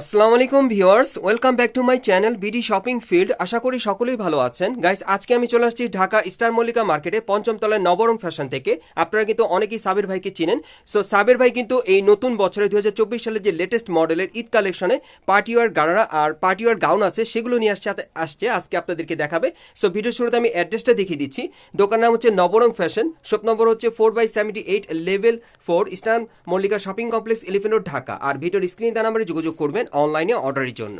আসসালামু আলাইকুম viewers, welcome back to my channel BD shopping field. আশা করি সকলেই ভালো আছেন। গাইস, আজকে আমি চলে আসছি ঢাকা স্টার মল্লিকা মার্কেটে, পঞ্চম তলায় নবরং ফ্যাশন থেকে। আপনারা কিন্তু অনেকেই সাবির ভাইকে চিনেন। সো সাবির ভাই কিন্তু এই নতুন বছরে চব্বিশ সালের যে লেটেস্ট মডেলের ঈদ কালেকশনে পার্টিওয়ার গাড়ারা আর পার্টিওয়ার গাউন আছে, সেগুলো নিয়ে আসছে আসছে, আজকে আপনাদেরকে দেখাবে। সো ভিডিও শুরুতে আমি অ্যাড্রেসটা দেখিয়ে দিচ্ছি। দোকান নাম হচ্ছে নবরং ফ্যাশন। শপ নম্বর হচ্ছে four by seventy eight level four eastern Mallika shopping complex elephant Dhaka. আর ভিডিওর স্ক্রিন দেওয়া নাম্বারে যোগাযোগ করবেন। অনলাইনে অর্ডারের জন্য।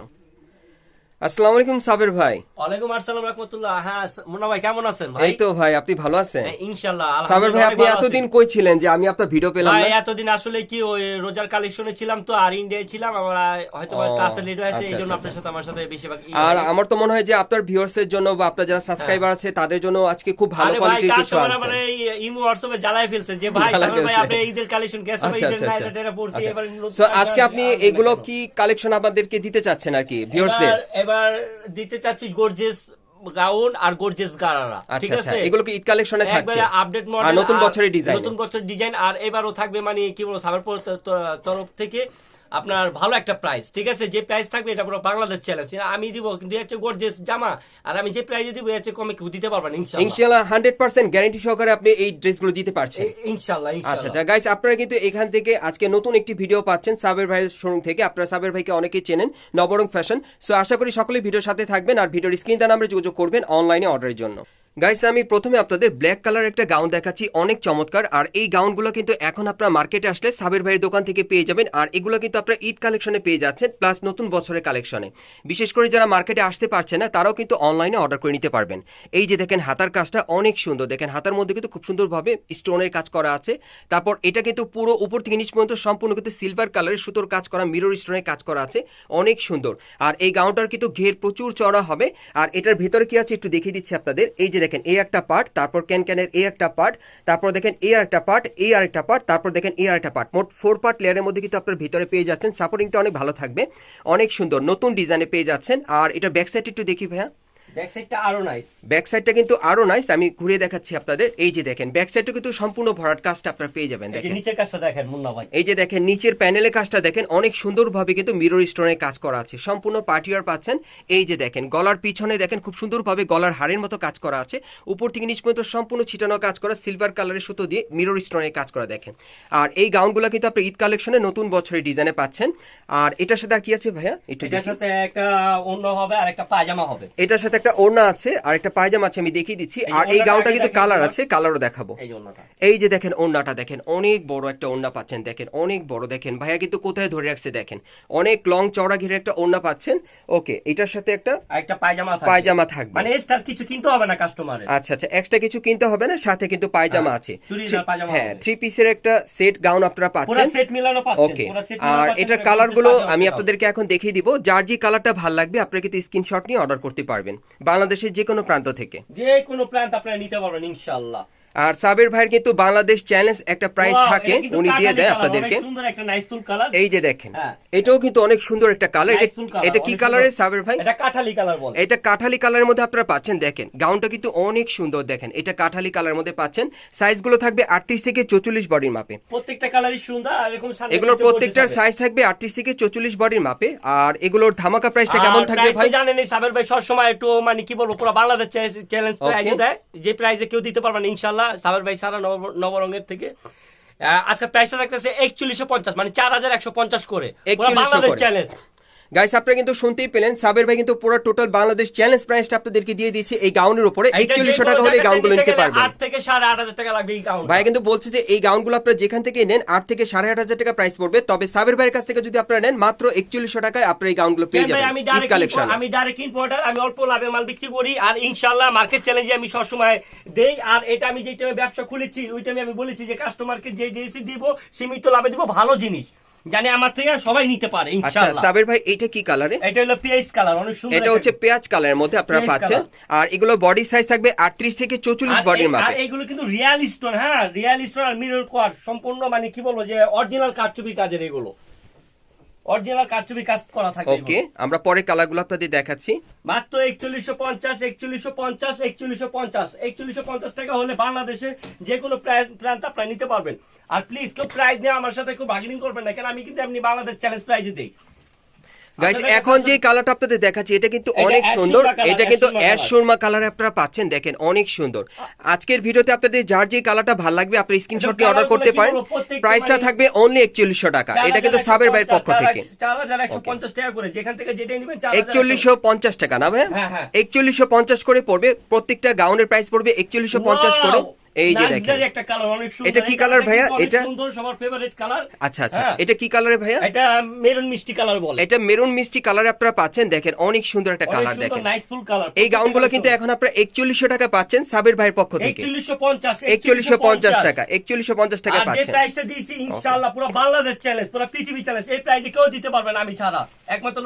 আসসালামু আলাইকুম সাবের ভাই। ওয়ালাইকুম আসসালাম রহমতুল্লাহ। হ্যাঁ মুন্না ভাই কেমন আছেন ভাই? এই তো ভাই আপনি ভালো আছেন? হ্যাঁ, ইনশাল্লাহ সাবের ভাই আপনি এতদিন আছি। কই ছিলেন যে আমি আপনার ভিডিও পেলাম ভাই না? এতদিন আসলে কি ওই রোজার কালেকশনে ছিলাম তো আর ইন্ডিয়ায় ছিলাম আমরা হয়তো ক্লাসে লেট হয়েছে আচ্ছা, জন্য আচ্ছা, আপনার সাথে আমার সাথে বেশিরভাগ আর আমার তো মনে হয় যে আপনার ভিউয়ার্স এর জন্য বা আপনার যারা সাবস্ক্রাইবার আছে তাদের জন্য আজকে খুব ভালো কোয়ালিটির কিছু আনছেন। মানে ইমো হোয়াটসঅ্যাপে জ্বালায় ফেলছে যে ভাই ভাই আপনি ঈদের কালেকশন গেছে ভাই আচ্ছা ঈদের আচ্ছা নাইটা পড়ছি আচ্ছা। এবার আজকে আপনি এগুলো কি কালেকশন আমাদেরকে দিতে চাচ্ছেন আর কি ভিউয়ার্সদের এবার- দিতে চাচ্ছি গর্জেস গাউন আর গর্জেস গারারা ঠিক আচ্ছা আচ্ছা আছে? এগুলো কি ঈদ কালেকশনে থাকছে? একবারে আপডেট মডেল নতুন বছরের ডিজাইন নতুন বছরের ডিজাইন আর এবারও থাকবে মানে কি বলব সাবের তরফ থেকে আপনার ভালো একটা প্রাইস ঠিক আছে? যে প্রাইস থাকবে এটা পুরো বাংলাদেশ চ্যালেঞ্জ আমি দিব কিন্তু এর হচ্ছে গর্জেস জামা আর আমি যে প্রাইসে দিব এর হচ্ছে কমে কেউ দিতে পারবেন ইনশাআল্লাহ ইনশাআল্লাহ হান্ড্রেড পার্সেন্ট গ্যারান্টি সহকারে আপনি এই ড্রেসগুলো দিতে পারছেন। ইনশাআল্লাহ আচ্ছা আচ্ছা গাইস আপনারা কিন্তু এখান থেকে আজকে নতুন একটি ভিডিও পাচ্ছেন সাবের ভাইয়ের শোরুম থেকে। আপনারা সাবের ভাইকে অনেকেই চেনেন নবরং ফ্যাশন সো আশা করি সকলেই ভিডিওর সাথে থাকবেন আর ভিডিওর স্ক্রিন দ্বারা আমরা যোগাযোগ করবেন অনলাইনে অর্ডারের জন্য। গাইস আমি প্রথমে আপনাদের ব্ল্যাক কালার একটা গাউন দেখাচ্ছি, অনেক চমৎকার। আর এই গাউনগুলো কিন্তু এখন আপনারা মার্কেটে আসলে সাবের ভাইয়ের দোকান থেকে পেয়ে যাবেন। আর এগুলো কিন্তু আপনারা ঈদ কালেকশনে পেয়ে যাচ্ছেন প্লাস নতুন বছরের কালেকশনে বিশেষ করে যারা মার্কেটে আসতে পারছে না, তারাও কিন্তু অনলাইনে অর্ডার করে নিতে পারবেন। এই যে দেখেন হাতার কাজটা অনেক সুন্দর। দেখেন হাতার মধ্যে কিন্তু খুব সুন্দরভাবে স্টোনের কাজ করা আছে। তারপর এটা কিন্তু পুরো উপর থেকে নিচ পর্যন্ত সম্পূর্ণ কিন্তু সিলভার কালারের সুতোর কাজ করা মিরর স্টোনের কাজ করা আছে। অনেক সুন্দর। আর এই গাউনটার কিন্তু ঘের প্রচুর চড়া হবে। আর এটার ভেতরে কি আছে একটু দেখিয়ে দিচ্ছি আপনাদের। এই যে দেখেন এই একটা পার্ট তারপর ক্যান ক্যানের এই একটা পার্ট তারপর দেখেন এই আরেকটা পার্ট এই আরেকটা পার্ট তারপর দেখেন এই আরেকটা পার্ট মোট ফোর পার্ট লেয়ারের মধ্যে কিন্তু আপনার ভিতরে পেয়ে যাচ্ছেন। সাপোর্টিংটা অনেক ভালো থাকবে। অনেক সুন্দর, নতুন ডিজাইনে পেয়ে যাচ্ছেন। আর এটা ব্যাক সাইড একটু দেখি ভাইয়া। ব্যাক সাইডটা আরও নাইস ব্যাক সাইডটা কিন্তু আরও নাইস আমি ঘুরে দেখাচ্ছি আপনাদের। এই যে দেখেন ব্যাক সাইডটা কিন্তু সম্পূর্ণ ভরাট কাজটা আপনারা পেয়ে যাবেন দেখেন। নিচের কাজটা দেখেন মুন্না ভাই। এই যে দেখেন নিচের প্যানেলের কাজটা দেখেন অনেক সুন্দরভাবে কিন্তু মিরর স্টোনের কাজ করা আছে। সম্পূর্ণ পার্টিওয়ার পাচ্ছেন। এই যে দেখেন গলার পিছনে দেখেন খুব সুন্দরভাবে গলার হাড়ের মতো কাজ করা আছে। উপর থেকে নিচ পর্যন্ত সম্পূর্ণ ছিটানো কাজ করা সিলভার কালারের সুতো দিয়ে মিরর স্টোনের কাজ করা দেখেন। আর এই গাউনগুলো কিন্তু আপনি ঈদ কালেকশনে নতুন বছরের ডিজাইনে পাচ্ছেন। আর এটার সাথে আর কি আছে ভাইয়া? এটার সাথে একটা অন্য হবে আর একটা পায়জামা হবে। এটার সাথে একটা ওড়না আছে আর একটা পায়জামা আছে আমি দেখিয়ে দিচ্ছি। আর এই গাউনটা কিন্তু কালার। আছে কালারও দেখাবো। এই যে দেখেন ওড়নাটা দেখেন অনেক বড় একটা ওড়না পাচ্ছেন দেখেন অনেক বড় দেখেন। ভাইয়া কিন্তু কোথায় ধরে রাখছে দেখেন। অনেক লং চওড়া ঘিরে একটা ওড়না পাচ্ছেন। ওকে এটার সাথে একটা একটা পায়জামা থাকবে। পায়জামা থাকবে। মানে এক্সট্রা কিছু কিনতে হবে না কাস্টমারের আচ্ছা আচ্ছা এক্সট্রা কিছু কিনতে হবে না সাথে কিন্তু পায়জামা হ্যাঁ, আছে। হ্যাঁ থ্রি পিসের একটা সেট গাউন আপনারা পুরো পাচ্ছেন। সেট মিলানো পাচ্ছেন ওকে আর এটার এটা কালারগুলো আমি আপনাদেরকে এখন দেখিয়ে দিব। যার যে কালারটা ভালো লাগবে আপনারা কিন্তু স্ক্রিনশট নিয়ে অর্ডার করতে পারবেন। বাংলাদেশের যে কোনো প্রান্ত থেকে। যে কোনো প্রান্ত আপনারা নিতে পারবেন ইনশাআল্লাহ। আর সাবের ভাইয়ের কিন্তু বাংলাদেশ চ্যালেঞ্জ একটা প্রাইস থাকে উনি দিয়ে দেয় আপনাদেরকে। কালার এই যে দেখেন হ্যাঁ। এটাও কিন্তু অনেক সুন্দর একটা কালার এটা কি কালারের সাবের ভাই? এটা কাঠালি কালার বলে। এটা কাঠালি কালারের মধ্যে আপনারা পাচ্ছেন দেখেন গাউনটা কিন্তু অনেক সুন্দর দেখেন এটা কাঠালি কালারের মধ্যে পাচ্ছেন। সাইজগুলো থাকবে আটত্রিশ থেকে চৌচল্লিশ বডির মাপে। প্রত্যেকটা কালারই সুন্দর আর এরকম এগুলোর প্রত্যেকটার সাইজ থাকবে আটত্রিশ থেকে চৌচল্লিশ বডির মাপে। আর এগুলোর ধামাকা প্রাইসটা কেমন থাকবে ভাই? জানেনই সাবের ভাই সবসময় একটু মানে কি বলব পুরো বাংলাদেশ চ্যালেঞ্জ. প্রাইজে দেয়। যে প্রাইজে কেউ দিতে পারবেন ইনশাল্লাহ। সাবের ভাই সারা নব- নবরঙের থেকে। আজকে প্রাইসটা থাকতেছে একচল্লিশশো পঞ্চাশ মানে চার হাজার একশো পঞ্চাশ করে। পুরো 4100 বাংলাদেশ। চ্যালেঞ্জ গাইস আপনারা কিন্তু শুনতেই পেলেন। সাবের ভাই কিন্তু পুরো টোটাল বাংলাদেশ চ্যালেঞ্জ প্রাইসটা আপনাদেরকে দিয়ে দিচ্ছে এই গাউনের উপরে। একচল্লিশশো টাকা হলে এই গাউনগুলো নিতে পারবেন। আট থেকে সাড়ে আট হাজার টাকা লাগবে এই গাউন ভাই কিন্তু বলছে যে এই গাউনগুলো আপনারা যেখান থেকে নেন আট থেকে সাড়ে আট হাজার টাকা প্রাইস পড়বে। তবে সাবের ভাইয়ের কাছ থেকে যদি আপনারা নেন মাত্র একচল্লিশশো টাকায় আপনারা এই গাউনগুলো পেয়ে ভাই, যাবেন। আমি ডাইরেক্ট কালেকশন আমি ডাইরেক্ট ইম্পোর্টার আমি অল্প লাভে মাল বিক্রি করি আর ইনশাল্লাহ মার্কেট চ্যালেঞ্জে আমি সবসময় দেই। আর এটা আমি যে টাইমে ব্যবসা খুলেছি ওই টাইমে আমি বলেছি যে কাস্টমারকে যে ডিএসি দিব সীমিত লাভে দিব ভালো জিনিস। জানি আমার থেকে সবাই নিতে পারে ইনশাআল্লাহ। ইনশাল্লাহ সাবের ভাই এটা কি কালারে এটা হলো পিএস কালার অনেক সুন্দর এটা হচ্ছে পেঁয়াজ কালারের মধ্যে আপনারা পাচ্ছেন। আর এগুলো বডি সাইজ থাকবে আটত্রিশ থেকে চৌচল্লিশ আর বডির এই- আর এগুলো কিন্তু রিয়াল স্টোন হ্যাঁ রিয়াল স্টোন আর মিরর কোয়ার সম্পূর্ণ মানে কি বলব যে অরিজিনাল কারচুপি কাজের এগুলো। অরিজিনাল কারচুপি কাজ করা থাকে। ওকে আমরা পরে কালারগুলো আপনাদের দেখাচ্ছি। মাত্র একচল্লিশশো পঞ্চাশ একচল্লিশশো পঞ্চাশ একচল্লিশশো পঞ্চাশ। একচল্লিশশো পঞ্চাশ টাকা হলে বাংলাদেশের যে কোনো প্রান্ত আপনারা নিতে পারবেন। আর প্লিজ কেউ প্রাইজ নিয়ে আমার সাথে খুব বার্গেনিং করবেন না কেন আমি কিন্তু এমনি বাংলাদেশ চ্যালেঞ্জ প্রাইজে দিই। গাইস এখন যে কালারটা আপনাদের দেখাচ্ছি এটা কিন্তু অনেক সুন্দর। এটা কিন্তু অ্যাশ। সুরমা কালারে আপনারা পাচ্ছেন দেখেন অনেক সুন্দর। আজকের ভিডিওতে আপনাদের যার যে কালারটা ভালো লাগবে আপনি স্ক্রিনশট নিয়ে অর্ডার করতে পারেন। প্রাইসটা মানে- থাকবে অনলি একচল্লিশশো টাকা। এটা কিন্তু সাবের ভাইয়ের পক্ষ থেকে। চার হাজার একশো পঞ্চাশ টাকা করে যেখান থেকে নেবেন পঞ্চাশ টাকা না ভাই হ্যাঁ, হ্যাঁ। একচল্লিশশো পঞ্চাশ করে পড়বে প্রত্যেকটা গাউনের প্রাইস পড়বে একচল্লিশশো পঞ্চাশ করে। Wow! এই যে দেখেন। একটা কালার অনেক সুন্দর। এটা কি এই colour colourটা ভাইয়া? এটা? সুন্দর সবার ফেভারিট কালার আচ্ছা আচ্ছা। এটা কি কালারে ভাইয়া? এটা মেরুন মিষ্টি কালার বলে। এটা মেরুন মিষ্টি কালার আপনারা পাচ্ছেন দেখেন অনেক সুন্দর একটা কালার দেখেন। কালার এই গাউনগুলো কিন্তু এখন আপনারা একচল্লিশশো টাকা পাচ্ছেন সাবের ভাইয়ের পক্ষ থেকে। একচল্লিশশো পঞ্চাশ একচল্লিশশো পঞ্চাশ টাকা একচল্লিশশো পঞ্চাশ টাকা আর যে প্রাইসটা দিয়েছি ইনশাআল্লাহ পুরো বাংলাদেশ চ্যালেঞ্জ পুরো পৃথিবী চ্যালেঞ্জ এই প্রাইসে কেউ দিতে পারবে না আমি ছাড়া। একমাত্র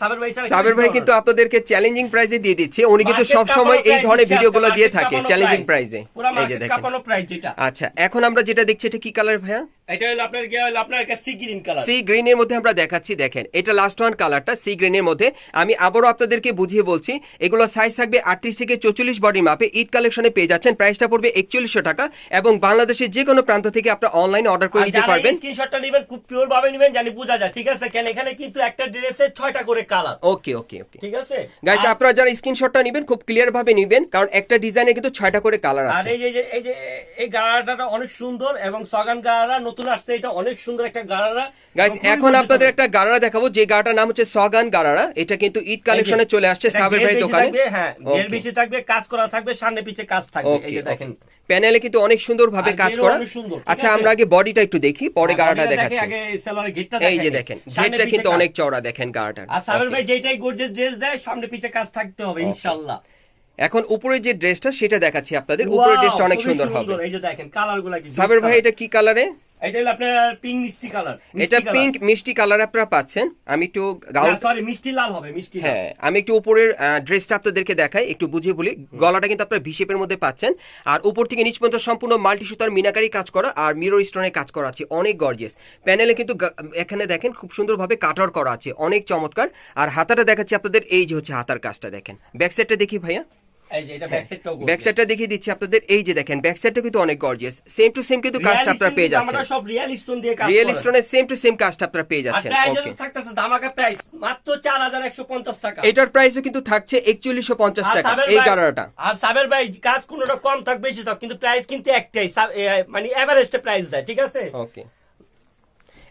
সাবের ভাই ছাড়া সাবের ভাই কিন্তু আপনাদেরকে চ্যালেঞ্জিং প্রাইজে দিয়ে দিচ্ছে। উনি কিন্তু সব সময় এই ধরনের ভিডিওগুলো দিয়ে থাকে চ্যালেঞ্জিং। প্রাইজে এই যে দেখেন। কাঁপানো প্রাইস যেটা আচ্ছা এখন আমরা যেটা দেখছি এটা কি কালার ভাইয়া? এটা হলো আপনার গিয়ে হলো আপনার সি গ্রিন কালার সি মধ্যে আমরা দেখাচ্ছি দেখেন এটা লাস্ট ওয়ান কালারটা সি মধ্যে। আমি আপনাদেরকে বুঝিয়ে বলছি এগুলো সাইজ থাকবে আটত্রিশ থেকে চৌচল্লিশ বডি মাপে ঈদ কালেকশনে পেয়ে যাচ্ছেন প্রাইসটা পড়বে একচল্লিশশো টাকা। এবং বাংলাদেশের যে কোনো প্রান্ত থেকে আপনারা অনলাইনে অর্ডার করে নিতে পারবেন। স্ক্রিনশটটা নেবেন খুব পিওর ভাবে নেবেন জানি বোঝা যায় ঠিক আছে? কেন এখানে কিন্তু একটা ড্রেসের ছয়টা করে কালার ওকে ওকে ওকে ঠিক আছে? গাইস আপনারা যারা স্ক্রিনশটটা নেবেন খুব ক্লিয়ার ভাবে নেবেন কারণ একটা ডিজাইনে কিন্তু ছয়টা করে কালার আর আছে। এই যে এই যে এই গাড়াটা অনেক সুন্দর এবং সগান গাড়া নতুন আসছে এটা অনেক সুন্দর একটা গাড়া গাইস এখন আপনাদের একটা গারারা দেখাবো যে গাড়াটার নাম হচ্ছে সগান গারারা এটা কিন্তু ঈদ কালেকশনে চলে আসছে সাবের ভাই দোকানে। হ্যাঁ ঘের বেশি থাকবে কাজ করা থাকবে সামনে পিছে কাজ থাকবে এই যে দেখেন। প্যানেলে কিন্তু অনেক সুন্দর ভাবে কাজ করা। আচ্ছা আমরা আগে বডিটা একটু দেখি পরে হ্যাঁ, গাড়াটা দেখাচ্ছি। এই যে দেখেন। ঘেরটা কিন্তু অনেক চওড়া দেখেন গাড়াটা আর সাবের ভাই যেটাই গর্জেস ড্রেস দেয় সামনে পিছে কাজ থাকতে হবে ইনশাআল্লাহ এখন উপরের যে ড্রেসটা সেটা দেখাচ্ছি আপনাদের। উপরের ড্রেসটা অনেক সুন্দর হবে। এই যে দেখেন কালারগুলা কি সাবের ভাই এটা কি কালারে? এটা হলো আপনার পিঙ্ক মিষ্টি কালার এটা পিঙ্ক মিষ্টি কালার আপনারা পাচ্ছেন। আমি একটু গাউন সরি মিষ্টি লাল হবে মিষ্টি হ্যাঁ আমি একটু উপরের ড্রেসটা আপনাদেরকে দেখাই একটু বুঝিয়ে বলি। গলাটা কিন্তু আপনারা ভিশেপের মধ্যে পাচ্ছেন। আর উপর থেকে নিচ পর্যন্ত সম্পূর্ণ মাল্টি সুতার মিনাকারি কাজ করা আর মিরর স্টোনের কাজ করা আছে। অনেক গর্জিয়াস প্যানেলে কিন্তু এখানে দেখেন খুব সুন্দরভাবে কাটার করা আছে। অনেক চমৎকার। আর হাতাটা দেখাচ্ছি আপনাদের এই যে হচ্ছে হাতার কাজটা দেখেন। ব্যাক সাইডটা দেখি ভাইয়া। ব্যাক সাইডটা দেখিয়ে দিচ্ছি আপনাদের। এই যে দেখেন ব্যাক সাইডটা কিন্তু অনেক গর্জিয়াস সেম টু সেম কিন্তু কাজটা আপনারা পেয়ে যাচ্ছেন। আমরা সব রিয়েল স্টোন দিয়ে কাজ রিয়েল স্টোনের সেম টু সেম কাজটা আপনারা পেয়ে যাচ্ছেন। প্রাইস ওকে থাকতেছে ধামাকা প্রাইস মাত্র 4150 টাকা। এটার প্রাইসও কিন্তু থাকছে একচল্লিশশো পঞ্চাশ আর টাকা। সাবের এই আর সাবের ভাই কাজ কোনটা কম থাক বেশি থাক কিন্তু প্রাইস কিন্তু একটাই। মানে এভারেজটা প্রাইস দেয় ঠিক আছে? ওকে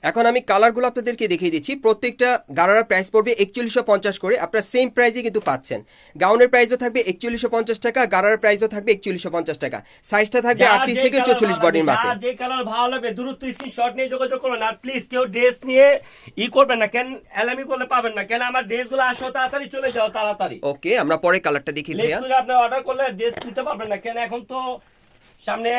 এখন আমি কালারগুলো আপনাদেরকে দেখিয়ে দিচ্ছি। প্রত্যেকটা গাড়ার প্রাইস পড়বে একচল্লিশশো পঞ্চাশ করে। আপনারা সেম প্রাইসে কিন্তু পাচ্ছেন। গাউনের প্রাইসও থাকবে একচল্লিশশো পঞ্চাশ টাকা গাড়ার প্রাইসও থাকবে একচল্লিশশো পঞ্চাশ টাকা। সাইজটা থাকবে আটত্রিশ থেকে চৌচল্লিশ বডির মাপে যে কালার ভালো লাগে দূরত্ব স্ক্রিনশট নিয়ে যোগাযোগ করবেন। আর প্লিজ কেউ ড্রেস নিয়ে ই করবেন না কেন এলামি করলে পাবেন না। কেন আমার ড্রেসগুলো আসো তাড়াতাড়ি চলে যাও তাড়াতাড়ি। ওকে আমরা পরে কালারটা দেখি ভাইয়া। আপনি অর্ডার করলে ড্রেস নিতে পারবেন না। কেন এখন তো সামনে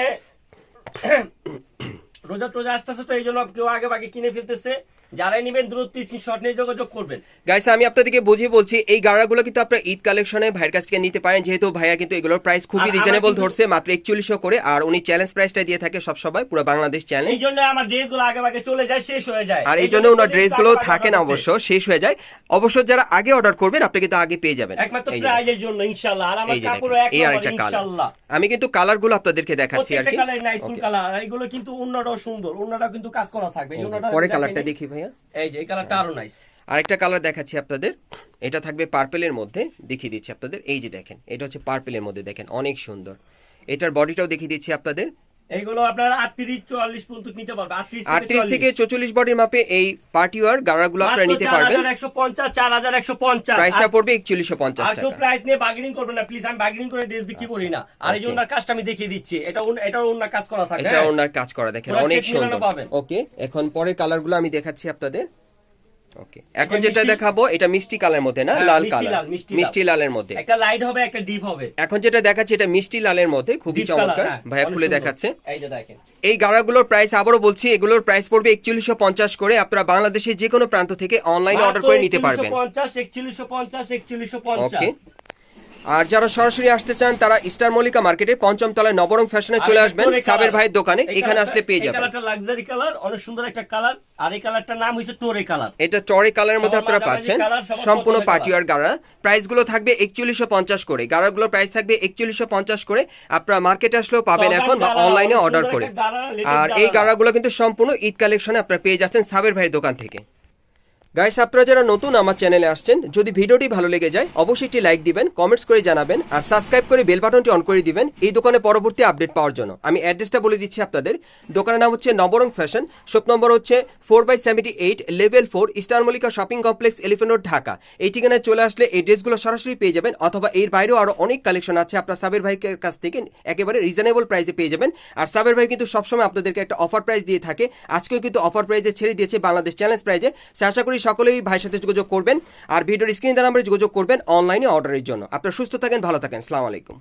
রোজা টোজা আসতেছে তো এই জন্য কেউ আগে বাগে কিনে ফেলতেছে। যারাই নেবেন স্ক্রিনশট নিয়ে যোগাযোগ করবেন। গাইস আমি আপনাদেরকে বুঝিয়ে বলছি এই গাড়াগুলো কিন্তু আপনারা ঈদ কালেকশনে ভাইয়ের কাছ থেকে নিতে পারেন যেহেতু ভাইয়া কিন্তু এগুলোর প্রাইস খুবই রিজনেবল ধরছে মাত্র একচল্লিশশো করে আর উনি চ্যালেঞ্জ প্রাইসটা দিয়ে থাকে সব পুরো বাংলাদেশ চ্যালেঞ্জ এই জন্য আমার ড্রেসগুলো আগে চলে যায় শেষ হয়ে যায়। আর এই জন্য ওনার ড্রেসগুলো থাকে না অবশ্য শেষ হয়ে যায়। অবশ্য যারা আগে অর্ডার করবেন আপনি কিন্তু আগে পেয়ে যাবেন। একমাত্র প্রাইজের জন্য ইনশাআল্লাহ। আর আমার এই যে কাপড় এক নম্বর কালার ইনশাআল্লাহ। আমি কিন্তু কালারগুলো আপনাদেরকে দেখাচ্ছি আর কি। কালার নাইস কালার এগুলো কিন্তু উন্নাটাও সুন্দর উন্নাটা কিন্তু কাজ করা থাকবে। পরে কালারটা দেখি ভাইয়া। এই যে এই কালারটা আরও নাইস আরেকটা কালার দেখাচ্ছি আপনাদের। এটা থাকবে পার্পেলের মধ্যে দেখিয়ে দিচ্ছি আপনাদের। এই যে দেখেন এটা হচ্ছে পার্পেলের মধ্যে দেখেন অনেক সুন্দর। এটার বডিটাও দেখিয়ে দিচ্ছি আপনাদের। এইগুলো আপনারা আটত্রিশ চুয়াল্লিশ পর্যন্ত নিতে পারবে। আটত্রিশ আটত্রিশ থেকে চৌচল্লিশ বডির মাপে এই পার্টি ওয়ার গাড়াগুলো আপনারা নিতে পারবেন। একশো পঞ্চাশ চার হাজার একশো পঞ্চাশ। প্রাইসটা পড়বে একচল্লিশশো পঞ্চাশ আর কেউ প্রাইস নিয়ে বার্গেনিং করবে না প্লিজ আমি বার্গেনিং করে ড্রেস বিক্রি করি না। আর এই. জন্য কাজটা আমি দেখিয়ে দিচ্ছি। এটা এটার অন্য কাজ করা থাকে এটা হ্যাঁ? ওনার কাজ করা দেখেন অনেক সুন্দর। ওকে এখন পরের কালারগুলো আমি দেখাচ্ছি আপনাদের। ওকে এখন যেটা দেখাবো এটা মিষ্টি কালার মধ্যে না? হ্যাঁ, লাল কালার। মিষ্টি লালের মধ্যে। একটা লাইট হবে একটা ডিপ হবে। এখন যেটা দেখাচ্ছি এটা মিষ্টি লালের মধ্যে খুবই চমৎকার। হ্যাঁ, ভাইয়া খুলে দেখাচ্ছে। এই যে দেখেন। এই গাড়াগুলোর প্রাইস আবারও বলছি এগুলোর প্রাইস পড়বে একচল্লিশশো পঞ্চাশ করে। আপনারা বাংলাদেশের যে কোনো প্রান্ত থেকে অনলাইনে অর্ডার করে নিতে পারবেন। পঞ্চাশ একচল্লিশশো পঞ্চাশ একচল্লিশশো পঞ্চাশ। ওকে আর যারা সরাসরি আসতে চান তারা স্টার মল্লিকা মার্কেটে পঞ্চম তলায় নবরং ফ্যাশনে চলে আসবেন সাবের ভাইয়ের দোকানে। এখানে আসলে পেয়ে যাবেন। কালারটা লাক্সারি কালার অনেক সুন্দর একটা কালার আর এই কালারটার নাম হচ্ছে টোরে কালার। এটা টরে কালারের মধ্যে আপনারা পাচ্ছেন। সম্পূর্ণ পার্টিওয়ার গাড়া। প্রাইসগুলো থাকবে একচল্লিশশো পঞ্চাশ করে। গাড়াগুলোর প্রাইস থাকবে একচল্লিশশো পঞ্চাশ করে। আপনারা মার্কেটে আসলেও পাবেন এখন বা অনলাইনে অর্ডার করে। আর এই গাড়া। গাড়াগুলো কিন্তু সম্পূর্ণ ঈদ কালেকশনে আপনারা পেয়ে যাচ্ছেন সাবের ভাইয়ের দোকান থেকে। গাইস আপনারা যারা নতুন আমার চ্যানেলে আসছেন, যদি ভিডিওটি ভালো লেগে যায়, অবশ্যই একটি লাইক দিবেন কমেন্টস করে জানাবেন, আর সাবস্ক্রাইব করে বেল বাটনটি অন করে দিবেন এই দোকানে পরবর্তী আপডেট পাওয়ার জন্য। আমি অ্যাড্রেসটা বলে দিচ্ছি আপনাদের। দোকানের নাম হচ্ছে নবরং ফ্যাশন শপ নম্বর হচ্ছে four by seventy eight level four eastern Mallika shopping complex elephant road Dhaka এই ঠিকানায় চলে আসলে এই ড্রেসগুলো সরাসরি পেয়ে যাবেন, অথবা এর বাইরেও আরও অনেক কালেকশন আছে। আপনার সাবের ভাইয়ের কাছ থেকে একেবারে রিজনেবল প্রাইসে পেয়ে যাবেন। আর সাবের ভাই কিন্তু সবসময় আপনাদেরকে একটা অফার প্রাইস দিয়ে থাকে। আজকেও কিন্তু অফার প্রাইসে ছেড়ে দিয়েছে বাংলাদেশ চ্যালেঞ্জ প্রাইজে আশা করি সকলেই ভাইয়ের সাথে যোগাযোগ করবেন আর ভিডিওর স্ক্রিন নাম্বারে যোগাযোগ করবেন অনলাইনে অর্ডারের জন্য। আপনারা সুস্থ থাকেন, ভালো থাকেন। আলাইকুম।